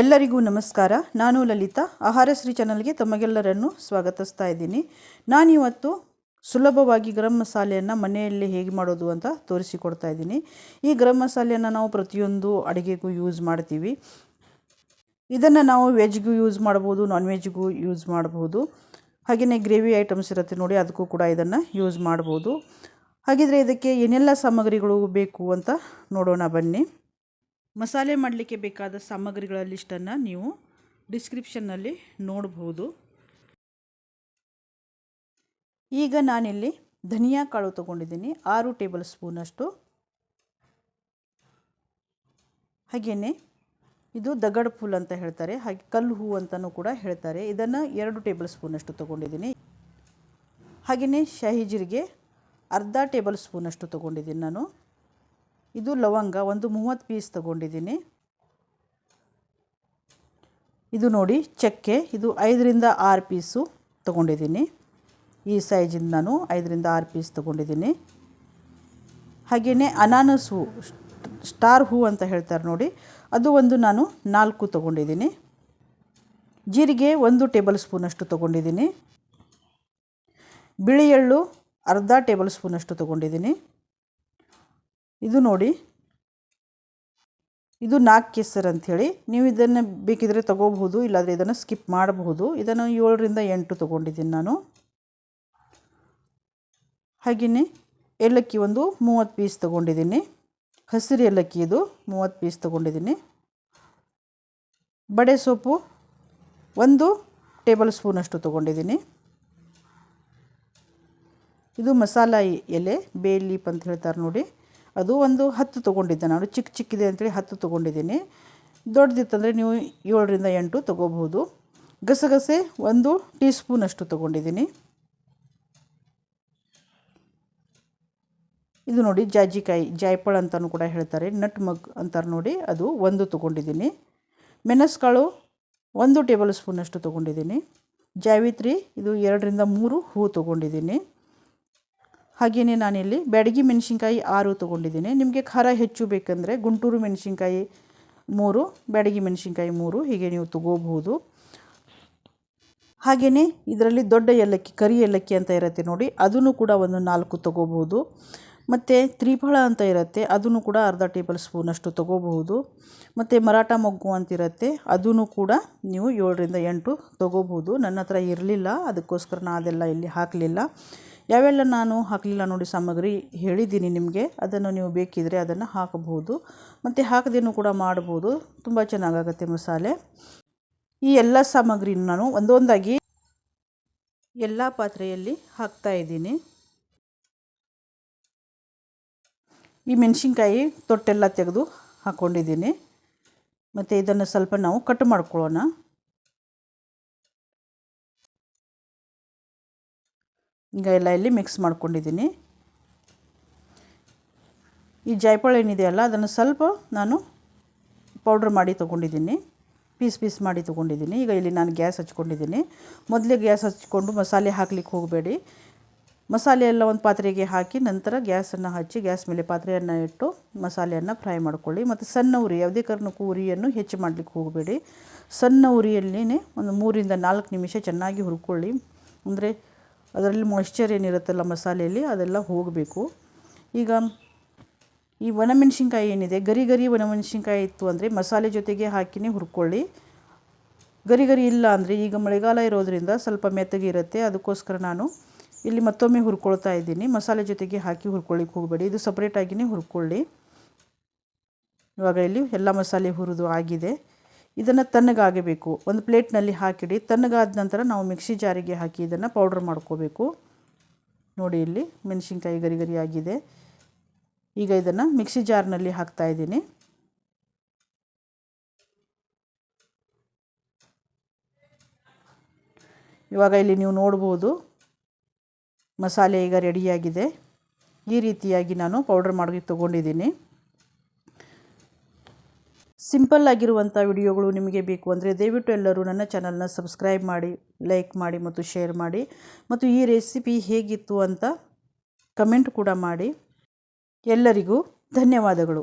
ಎಲ್ಲರಿಗೂ ನಮಸ್ಕಾರ. ನಾನು ಲಲಿತಾ. ಆಹಾರ ಶ್ರೀ ಚಾನಲ್ಗೆ ತಮಗೆಲ್ಲರನ್ನು ಸ್ವಾಗತಿಸ್ತಾ ಇದ್ದೀನಿ. ನಾನಿವತ್ತು ಸುಲಭವಾಗಿ ಗರಂ ಮಸಾಲೆಯನ್ನು ಮನೆಯಲ್ಲಿ ಹೇಗೆ ಮಾಡೋದು ಅಂತ ತೋರಿಸಿಕೊಡ್ತಾ ಇದ್ದೀನಿ. ಈ ಗರಂ ಮಸಾಲೆಯನ್ನು ನಾವು ಪ್ರತಿಯೊಂದು ಅಡುಗೆಗೂ ಯೂಸ್ ಮಾಡ್ತೀವಿ. ಇದನ್ನು ನಾವು ವೆಜ್ಗೂ ಯೂಸ್ ಮಾಡ್ಬೋದು ನಾನ್ ವೆಜ್ಗೂ ಯೂಸ್ ಮಾಡ್ಬೋದು. ಹಾಗೆಯೇ ಗ್ರೇವಿ ಐಟಮ್ಸ್ ಇರುತ್ತೆ ನೋಡಿ, ಅದಕ್ಕೂ ಕೂಡ ಇದನ್ನು ಯೂಸ್ ಮಾಡ್ಬೋದು. ಹಾಗಿದ್ರೆ ಇದಕ್ಕೆ ಏನೆಲ್ಲ ಸಾಮಗ್ರಿಗಳು ಬೇಕು ಅಂತ ನೋಡೋಣ ಬನ್ನಿ. ಮಸಾಲೆ ಮಾಡಲಿಕ್ಕೆ ಬೇಕಾದ ಸಾಮಗ್ರಿಗಳ ಲಿಸ್ಟನ್ನು ನೀವು ಡಿಸ್ಕ್ರಿಪ್ಷನ್ನಲ್ಲಿ ನೋಡಬಹುದು ಈಗ ನಾನಿಲ್ಲಿ ಧನಿಯಾ ಕಾಳು ತೊಗೊಂಡಿದ್ದೀನಿ. ಆರು ಟೇಬಲ್ ಸ್ಪೂನಷ್ಟು ಹಾಗೆಯೇ ಇದು ದಗಡ್ ಫುಲ್ ಅಂತ ಹೇಳ್ತಾರೆ. ಹಾಗೆ ಕಲ್ಲು ಹೂ ಅಂತಲೂ ಕೂಡ ಹೇಳ್ತಾರೆ. ಇದನ್ನು ಎರಡು ಟೇಬಲ್ ಸ್ಪೂನಷ್ಟು ತೊಗೊಂಡಿದ್ದೀನಿ. ಹಾಗೆಯೇ ಶಾಹಿ ಜೀರಿಗೆ ಅರ್ಧ ಟೇಬಲ್ ಸ್ಪೂನಷ್ಟು ತೊಗೊಂಡಿದ್ದೀನಿ ನಾನು. ಇದು ಲವಂಗ, ಒಂದು ಮೂವತ್ತು ಪೀಸ್ ತೊಗೊಂಡಿದ್ದೀನಿ. ಇದು ನೋಡಿ, ಚಕ್ಕೆ, ಇದು ಐದರಿಂದ ಆರು ಪೀಸು ತಗೊಂಡಿದ್ದೀನಿ. ಈ ಸೈಜಿಂದ ನಾನು ಐದರಿಂದ ಆರು ಪೀಸ್ ತೊಗೊಂಡಿದ್ದೀನಿ. ಹಾಗೆಯೇ ಅನಾನಸ್ ಹೂ, ಸ್ಟಾರ್ ಹೂ ಅಂತ ಹೇಳ್ತಾರೆ ನೋಡಿ, ಅದು ಒಂದು ನಾನು ನಾಲ್ಕು ತೊಗೊಂಡಿದ್ದೀನಿ. ಜೀರಿಗೆ ಒಂದು ಟೇಬಲ್ ಸ್ಪೂನಷ್ಟು ತೊಗೊಂಡಿದ್ದೀನಿ. ಬಿಳಿ ಎಳ್ಳು ಅರ್ಧ ಟೇಬಲ್ ಸ್ಪೂನಷ್ಟು ತೊಗೊಂಡಿದ್ದೀನಿ. ಇದು ನೋಡಿ. ಇದು ನಾಲ್ಕು ಕೇಸರ್ ಅಂಥೇಳಿ. ನೀವು ಇದನ್ನು ಬೇಕಿದ್ರೆ ತೊಗೋಬಹುದು, ಇಲ್ಲಾಂದರೆ ಇದನ್ನು ಸ್ಕಿಪ್ ಮಾಡಬಹುದು. ಇದನ್ನು ಏಳರಿಂದ ಎಂಟು ತೊಗೊಂಡಿದ್ದೀನಿ ನಾನು. ಹಾಗೆಯೇ ಏಲಕ್ಕಿ ಒಂದು ಮೂವತ್ತು ಪೀಸ್ ತೊಗೊಂಡಿದ್ದೀನಿ. ಹಸಿರು ಏಲಕ್ಕಿ ಇದು ಮೂವತ್ತು ಪೀಸ್ ತೊಗೊಂಡಿದ್ದೀನಿ. ಬಡೆ ಸೊಪ್ಪು ಒಂದು ಟೇಬಲ್ ಸ್ಪೂನಷ್ಟು ತೊಗೊಂಡಿದ್ದೀನಿ. ಇದು ಮಸಾಲ ಎಲೆ ಬೇ ಲೀಪ್ ಅಂತ ಹೇಳ್ತಾರೆ ನೋಡಿ. ಅದು ಒಂದು ಹತ್ತು ತೊಗೊಂಡಿದ್ದೆ ನಾನು. ಚಿಕ್ಕ ಚಿಕ್ಕಿದೆ ಅಂತೇಳಿ ಹತ್ತು ತೊಗೊಂಡಿದ್ದೀನಿ. ದೊಡ್ಡದಿತ್ತಂದರೆ ನೀವು ಏಳರಿಂದ ಎಂಟು ತೊಗೋಬಹುದು. ಗಸಗಸೆ ಒಂದು ಟೀ ಸ್ಪೂನಷ್ಟು ತೊಗೊಂಡಿದ್ದೀನಿ. ಇದು ನೋಡಿ ಜಾಜಿಕಾಯಿ, ಜಾಯ್ಪಳ ಅಂತಲೂ ಕೂಡ ಹೇಳ್ತಾರೆ. ನಟ್ ಮಗ್ ಅಂತಾರೆ ನೋಡಿ, ಅದು ಒಂದು ತೊಗೊಂಡಿದ್ದೀನಿ. ಮೆಣಸ್ಕಾಳು ಒಂದು ಟೇಬಲ್ ಸ್ಪೂನಷ್ಟು ತೊಗೊಂಡಿದ್ದೀನಿ. ಜಾವಿತ್ರಿ, ಇದು ಎರಡರಿಂದ ಮೂರು ಹೂ ತೊಗೊಂಡಿದ್ದೀನಿ. ಹಾಗೆಯೇ ನಾನಿಲ್ಲಿ ಬ್ಯಾಡಗಿ ಮೆಣಸಿನ್ಕಾಯಿ ಆರು ತೊಗೊಂಡಿದ್ದೀನಿ. ನಿಮಗೆ ಖಾರ ಹೆಚ್ಚು ಬೇಕಂದರೆ ಗುಂಟೂರು ಮೆಣಸಿನ್ಕಾಯಿ ಮೂರು ಬ್ಯಾಡಗಿ ಮೆಣಸಿನ್ಕಾಯಿ ಮೂರು, ಹೀಗೆ ನೀವು ತಗೋಬಹುದು. ಹಾಗೆಯೇ ಇದರಲ್ಲಿ ದೊಡ್ಡ ಏಲಕ್ಕಿ, ಕರಿ ಏಲಕ್ಕಿ ಅಂತ ಇರುತ್ತೆ ನೋಡಿ, ಅದನ್ನು ಕೂಡ ಒಂದು ನಾಲ್ಕು ತೊಗೋಬಹುದು. ಮತ್ತು ತ್ರಿಫಳ ಅಂತ ಇರುತ್ತೆ, ಅದನ್ನು ಕೂಡ ಅರ್ಧ ಟೇಬಲ್ ಸ್ಪೂನಷ್ಟು ತೊಗೋಬಹುದು. ಮತ್ತು ಮರಾಠ ಮೊಗ್ಗು ಅಂತಿರುತ್ತೆ ಅದನ್ನು ಕೂಡ ನೀವು ಏಳರಿಂದ ಎಂಟು ತೊಗೋಬಹುದು. ನನ್ನ ಹತ್ರ ಇರಲಿಲ್ಲ, ಅದಕ್ಕೋಸ್ಕರ ನಾನು ಅದೆಲ್ಲ ಇಲ್ಲಿ ಹಾಕಲಿಲ್ಲ. ಯಾವೆಲ್ಲ ನಾನು ಹಾಕಲಿಲ್ಲ ನೋಡಿ ಸಾಮಗ್ರಿ ಹೇಳಿದ್ದೀನಿ ನಿಮಗೆ. ಅದನ್ನು ನೀವು ಬೇಕಿದ್ದರೆ ಅದನ್ನು ಹಾಕಬಹುದು. ಮತ್ತು ಹಾಕದೇನು ಕೂಡ ಮಾಡ್ಬೋದು. ತುಂಬ ಚೆನ್ನಾಗಾಗತ್ತೆ ಮಸಾಲೆ. ಈ ಎಲ್ಲ ಸಾಮಗ್ರಿನ ನಾನು ಒಂದೊಂದಾಗಿ ಎಲ್ಲ ಪಾತ್ರೆಯಲ್ಲಿ ಹಾಕ್ತಾ ಇದ್ದೀನಿ. ಈ ಮೆಣಸಿನ್ಕಾಯಿ ತೊಟ್ಟೆಲ್ಲ ತೆಗೆದು ಹಾಕ್ಕೊಂಡಿದ್ದೀನಿ ಮತ್ತು ಇದನ್ನು ಸ್ವಲ್ಪ ನಾವು ಕಟ್ ಮಾಡ್ಕೊಳ್ಳೋಣ. ಈಗ ಎಲ್ಲ ಇಲ್ಲಿ ಮಿಕ್ಸ್ ಮಾಡ್ಕೊಂಡಿದ್ದೀನಿ. ಈ ಜಾಯ್ಪಳ ಏನಿದೆಯಲ್ಲ ಅದನ್ನು ಸ್ವಲ್ಪ ನಾನು ಪೌಡ್ರ್ ಮಾಡಿ ತೊಗೊಂಡಿದ್ದೀನಿ. ಪೀಸ್ ಪೀಸ್ ಮಾಡಿ ತೊಗೊಂಡಿದ್ದೀನಿ. ಈಗ ಇಲ್ಲಿ ನಾನು ಗ್ಯಾಸ್ ಹಚ್ಕೊಂಡಿದ್ದೀನಿ. ಮೊದಲೇ ಗ್ಯಾಸ್ ಹಚ್ಕೊಂಡು ಮಸಾಲೆ ಹಾಕ್ಲಿಕ್ಕೆ ಹೋಗಬೇಡಿ. ಮಸಾಲೆ ಎಲ್ಲ ಒಂದು ಪಾತ್ರೆಗೆ ಹಾಕಿ ನಂತರ ಗ್ಯಾಸನ್ನು ಹಚ್ಚಿ ಗ್ಯಾಸ್ ಮೇಲೆ ಪಾತ್ರೆಯನ್ನು ಇಟ್ಟು ಮಸಾಲೆಯನ್ನು ಫ್ರೈ ಮಾಡ್ಕೊಳ್ಳಿ. ಮತ್ತು ಸಣ್ಣ ಉರಿ, ಯಾವುದೇ ಕಾರಣಕ್ಕೂ ಉರಿಯನ್ನು ಹೆಚ್ಚು ಮಾಡಲಿಕ್ಕೆ ಹೋಗಬೇಡಿ. ಸಣ್ಣ ಉರಿಯಲ್ಲಿನೇ ಒಂದು ಮೂರಿಂದ ನಾಲ್ಕು ನಿಮಿಷ ಚೆನ್ನಾಗಿ ಹುರ್ಕೊಳ್ಳಿ. ಅಂದರೆ ಅದರಲ್ಲಿ ಮಾಯ್ಶ್ಚರ್ ಏನಿರುತ್ತಲ್ಲ ಮಸಾಲೆಯಲ್ಲಿ, ಅದೆಲ್ಲ ಹೋಗಬೇಕು. ಈಗ ಈ ಒಣಮೆಣ್ಸಿನ್ಕಾಯಿ ಏನಿದೆ, ಗರಿ ಗರಿ ಒಣಮೆಣ್ಸಿನ್ಕಾಯಿ ಇತ್ತು ಅಂದರೆ ಮಸಾಲೆ ಜೊತೆಗೆ ಹಾಕಿನೇ ಹುರ್ಕೊಳ್ಳಿ. ಗರಿ ಗರಿ ಇಲ್ಲ ಅಂದರೆ ಈಗ ಮಳೆಗಾಲ ಇರೋದರಿಂದ ಸ್ವಲ್ಪ ಮೆತ್ತಗೆ ಇರುತ್ತೆ, ಅದಕ್ಕೋಸ್ಕರ ನಾನು ಇಲ್ಲಿ ಮತ್ತೊಮ್ಮೆ ಹುರ್ಕೊಳ್ತಾ ಇದ್ದೀನಿ. ಮಸಾಲೆ ಜೊತೆಗೆ ಹಾಕಿ ಹುರ್ಕೊಳ್ಳಿಕ್ಕೆ ಹೋಗಬೇಡಿ. ಇದು ಸಪ್ರೇಟಾಗಿಯೇ ಹುರ್ಕೊಳ್ಳಿ. ಇವಾಗ ಇಲ್ಲಿ ಎಲ್ಲ ಮಸಾಲೆ ಹುರಿದು ಆಗಿದೆ. ಇದನ್ನು ತಣ್ಣಗಾಗಬೇಕು ಒಂದು ಪ್ಲೇಟ್ನಲ್ಲಿ ಹಾಕಿಡಿ. ತಣ್ಣಗಾದ ನಂತರ ನಾವು ಮಿಕ್ಸಿ ಜಾರಿಗೆ ಹಾಕಿ ಇದನ್ನು ಪೌಡ್ರ್ ಮಾಡ್ಕೋಬೇಕು. ನೋಡಿ ಇಲ್ಲಿ ಮೆಣಸಿನ್ಕಾಯಿ ಗರಿ ಗರಿಯಾಗಿದೆ ಈಗ ಇದನ್ನು ಮಿಕ್ಸಿ ಜಾರ್ನಲ್ಲಿ ಹಾಕ್ತಾ ಇದ್ದೀನಿ. ಇವಾಗ ಇಲ್ಲಿ ನೀವು ನೋಡ್ಬೋದು ಮಸಾಲೆ ಈಗ ರೆಡಿಯಾಗಿದೆ. ಈ ರೀತಿಯಾಗಿ ನಾನು ಪೌಡ್ರ್ ಮಾಡಿ ತೊಗೊಂಡಿದ್ದೀನಿ. ಸಿಂಪಲ್ ಆಗಿರುವಂಥ ವಿಡಿಯೋಗಳು ನಿಮಗೆ ಬೇಕು ಅಂದರೆ ದಯವಿಟ್ಟು ಎಲ್ಲರೂ ನನ್ನ ಚಾನಲ್ನ ಸಬ್ಸ್ಕ್ರೈಬ್ ಮಾಡಿ, ಲೈಕ್ ಮಾಡಿ ಮತ್ತು ಶೇರ್ ಮಾಡಿ. ಮತ್ತು ಈ ರೆಸಿಪಿ ಹೇಗಿತ್ತು ಅಂತ ಕಮೆಂಟ್ ಕೂಡ ಮಾಡಿ. ಎಲ್ಲರಿಗೂ ಧನ್ಯವಾದಗಳು.